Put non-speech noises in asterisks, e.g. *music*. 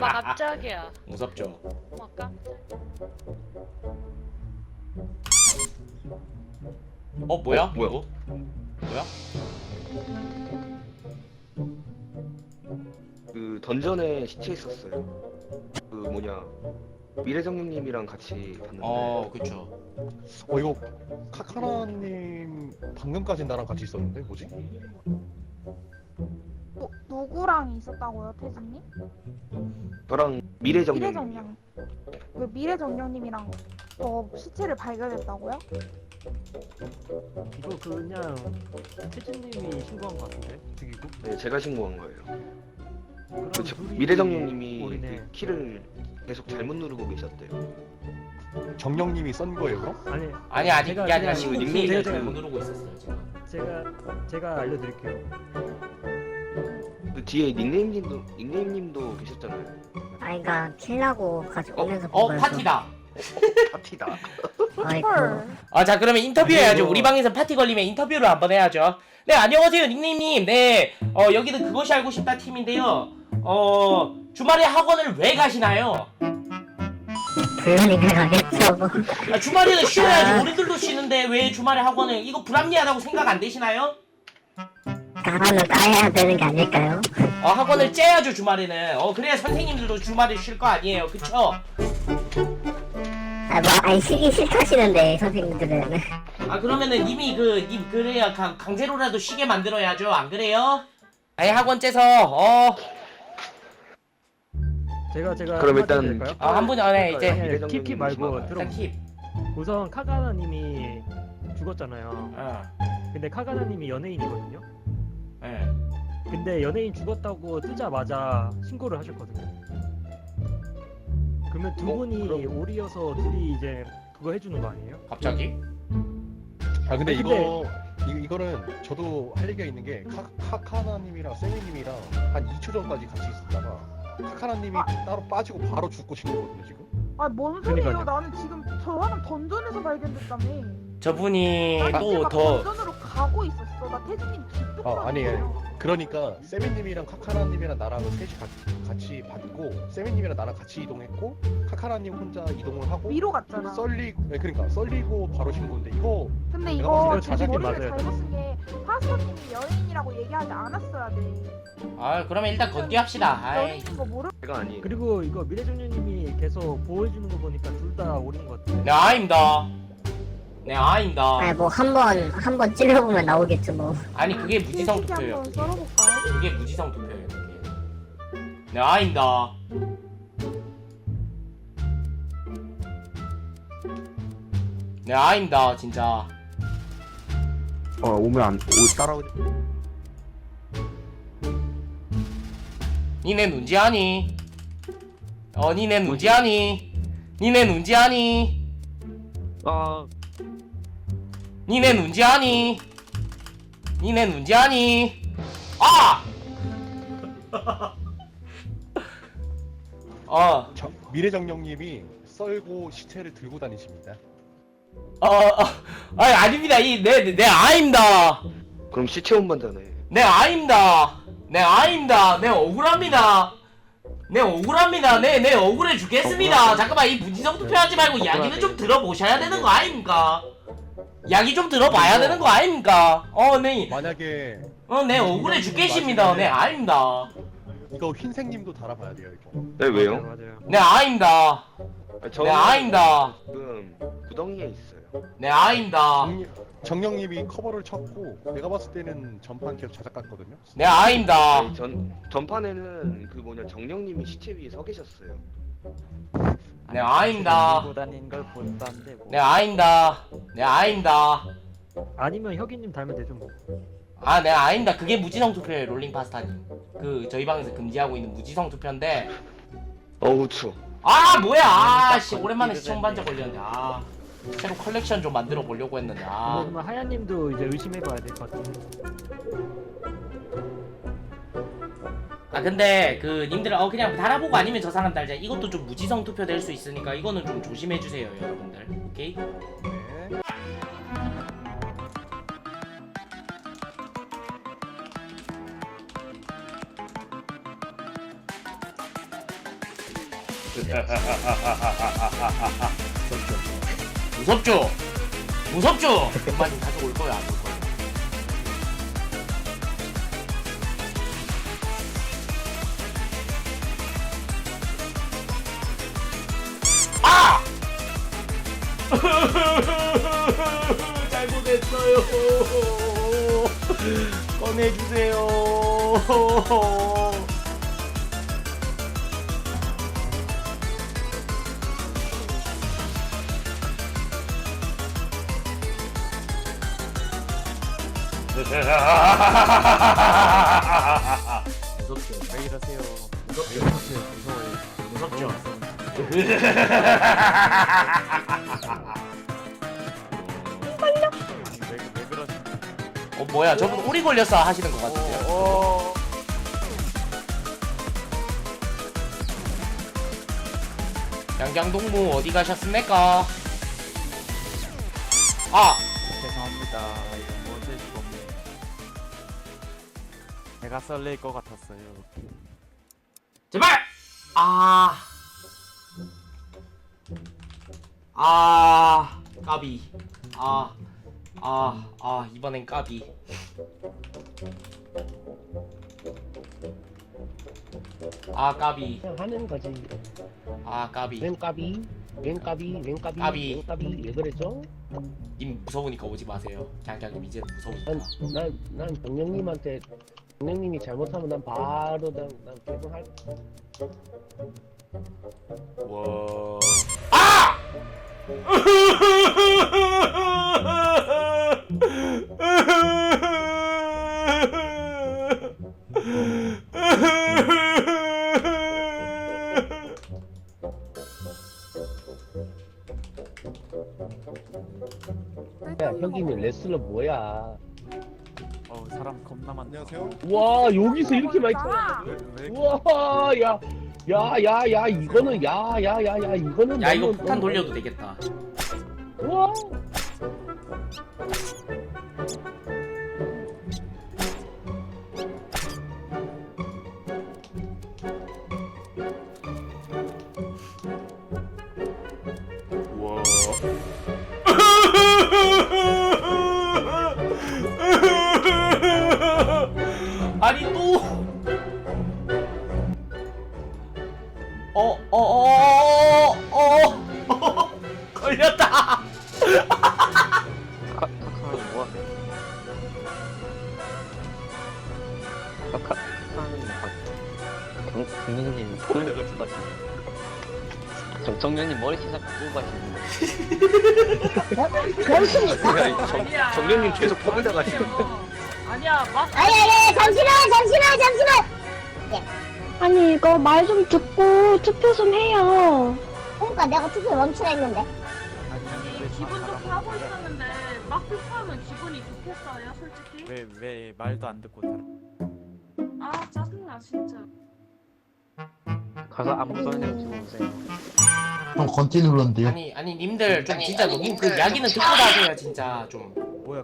막 깜짝이야. 무섭죠. 막 깜짝. 어 뭐야? 뭐야? 이거? 뭐야? 그 던전에 시체 있었어요. 그 뭐냐 미래정령님이랑 같이 봤는데 어 그쵸. 어 이거 카카라님 방금까지 나랑 같이 있었는데 뭐지? 누, 누구랑 있었다고요, 태진님? 저랑 미래정령님. 미래정령. 그 미래정령님이랑 어, 시체를 발견했다고요? 이거 그냥 태진님이 신고한 것 같은데 죽이고 네, 제가 신고한 거예요. 그 저- 둘이 미래정령님이. 그 키를 계속 잘못 누르고 계셨대요. 정령님이 썬 거예요 그럼? 아니 아니 아직 제가- 그게 아니라 제가 신고 닉네임 닉네임을 제가- 잘못 누르고 있었어요 지금. 제가 제가 알려드릴게요 그 뒤에 닉네임님도 닉네임님도 계셨잖아요. 아니 그니까 킬라고 가지고 어, 오면서 어본 거여서. 파티다. 파티다. *laughs* 아이고 헐. 아 자 그러면 인터뷰 해야죠. 아이고. 우리 방에서 파티 걸리면 인터뷰를 한번 해야죠. 네 안녕하세요 닉네임님. 네 어, 여기는 그것이 알고 싶다 팀인데요. 어 주말에 학원을 왜 가시나요? 불륜이가 가겠죠 뭐 아, 주말에는 쉬어야지. 아. 우리들도 쉬는데 왜 주말에 학원을 이거 불합리하다고 생각 안 되시나요? 가라는 따야 되는 게 아닐까요? 어 학원을 째야죠 주말에는. 어 그래야 선생님들도 주말에 쉴 거 아니에요. 그쵸? 아뭐 아니 쉬기 싫다시는데 선생님들은 아 그러면은 이미 그님 그래야 강, 강제로라도 쉬게 만들어야죠. 안 그래요? 아니 학원 째서 어 제가 제가 그럼 한마디 일단 드릴까요? 아, 한 분이- 아, 네, 이제. 아니, 아니, 미래정령님 킵킵 말고? 들어 일단 팁. 우선 카가나님이 죽었잖아요 어. 근데 카가나님이 연예인이거든요 예. 근데 연예인 죽었다고 뜨자마자 신고를 하셨거든요 그러면 두 어, 분이 그럼- 오리여서 둘이 이제 그거 해주는 거 아니에요? 갑자기? 아 근데 이거 이, 이거는 저도 할 얘기가 있는 게 카, 카카나님이랑 세미님이랑 한 2초 전까지 같이 있었다가 카카나님이 따로 빠지고 바로 죽고 신 거거든요 지금. 아, 뭔 소리예요? 그러니까요. 나는 지금 저 사람 던전에서 발견됐다며. 저분이 나 지금 또막더 던전으로 가고 있었어. 나 태진님 아 아니 그러니까 세미님이랑 카카라님이랑 나랑 셋이 가, 같이 받고 세미님이랑 나랑 같이 이동했고 카카라님 혼자 이동을 하고 위로 갔잖아. 썰리고 네, 그러니까 썰리고 바로 신 건데 이거 근데 이거 자작이 머리를 맞아요. 잘못 쓴게 파스터님이 연예인이라고 얘기하지 않았어야 돼. 아 그러면 일단 건기합시다 아이 연예인인 거 모르. 제가 아니에요. 그리고 이거 미래정령님이 계속 보호해주는 거 보니까 둘 다 오린 것 같아요 네 아입니다 네 아입니다. 아니 뭐 한 번 한 번 찔러보면 나오겠죠 뭐. 아니 그게 무지성 TNT 투표예요 한번 그게. 썰어볼까요? 그게 무지성 투표예요 그게. 네 아입니다. 네 아입니다 진짜. 어 오면 안 오, 따라오지. 니네 눈지하니? 어 니네 눈지하니? 니네 눈지하니? 아 니네 눈지하니 니네 눈지하니 아! 어, 저, 미래정령님이 썰고 시체를 들고 다니십니다. 어, 어, 아니, 아닙니다. 이, 내, 내, 내 아입니다. 그럼 시체 운반자네. 내 아입니다. 내 아입니다. 내 억울합니다. 내 억울합니다. 내, 내 억울해 죽겠습니다. 잠깐만, 이 무지성 투표하지 말고 이야기는 좀 들어보셔야 되는 거 아닙니까? 이야기 좀 들어봐야 되는 거 아닙니까? 어, 네, 만약에 어, 내 억울해 죽겠습니다. 내 아입니다. 이거 흰색님도 달아봐야 돼요 이거. 네 왜요? 맞아요. 내 아입니다. 아, 내 저는 아입니다. 지금 구덩이에 있어요. 내 아입니다. 정령- 정령님이 커버를 쳤고 내가 봤을 때는 전판 계속 자작 같거든요. 내 아입니다. 아니, 전 전판에는 그 뭐냐 정령님이 시체 위에 서 계셨어요. 내. 들고 다닌 걸 본다는데 뭐. 내. 내 아입니다. 아니면 혁이님 달면 되죠 뭐 아, 내 아닙니다. 그게 무지성 투표예요, 롤링 파스타님. 그 저희 방에서 금지하고 있는 무지성 투표인데. 어우 추워. 아, 뭐야? 아, 씨, 오랜만에 시청 반자 걸렸는데. 아, 새로 컬렉션 좀 만들어 보려고 했는데. 아, 그러면 하야님도 이제 의심해봐야 될 것 같은데 아 근데 그 님들 어 그냥 달아보고 아니면 저 사람 달자. 이것도 좀 무지성 투표 될 수 있으니까 이거는 좀 조심해 주세요, 여러분들. 오케이? 네. 무섭죠? 무섭죠? 엄마 님 가져올 거야 안 올 거야? *laughs* 잘못했어요. *laughs* 꺼내주세요. 무섭죠? 왜 이러세요? 무섭죠? 무섭죠? *laughs* 뭐야 저분 오리 걸렸어 하시는 것 같은데요? 어. 양장동무 어디 가셨습니까? 아! 죄송합니다. 이거 뭐 어쩔 수가 없네. 제가 썰릴 것 같았어요. 제발! 아. 아. 까비. 아. 아. 아. 이번엔 까비. 아, 까비. 그냥 하는 거지. 아, 까비. 웬 까비? 웬 까비? 웬 까비? 까비. 웬 까비? 왜 그랬죠? 님 무서우니까 오지 마세요. 장장님 이제는 무서우니까. 난, 난, 난 정령님한테 정령님이 잘못하면 난 바로 난, 난 개동할. 와. 아! *laughs* 야, 혁이는 레슬러 뭐야? 어 사람 겁나. 안녕하세요. 와, 여기서 이렇게 많이 쳐. 아, 왜, 왜 우와, 야, 야, 야, 야, 이거는, 야, 야, 야, 야, 이거는. 야, 이거 너무- 폭탄 돌려도 되겠다. 와. 아니 또. 어, 어, 어, 어, 어, 걸렸다. 카카는 뭐하세요? 카카 카카는 정 정령님 손을 내가 정 정령님 머리 시작 뽑아시는 병신이다. 정 정령님 계속 뽑아가시고 아니야 막 아니, 아니, 잠시만, 잠시만, 잠시만! 아니 이거 말 좀 듣고 투표 좀 해요. 그러니까 내가 투표 멈추라 했는데. 아니 기분 좋게 하고 있었는데 막 투표하면 기분이 좋겠어요 솔직히 왜왜 말도 안 듣고 살아? 아 짜증나 진짜 가서 아무 소리나 지고 오세요. 형 건티 눌렀는데요 아니, 아니 님들 좀 진짜 님그 이야기는 듣고 나세요 진짜 좀. 뭐야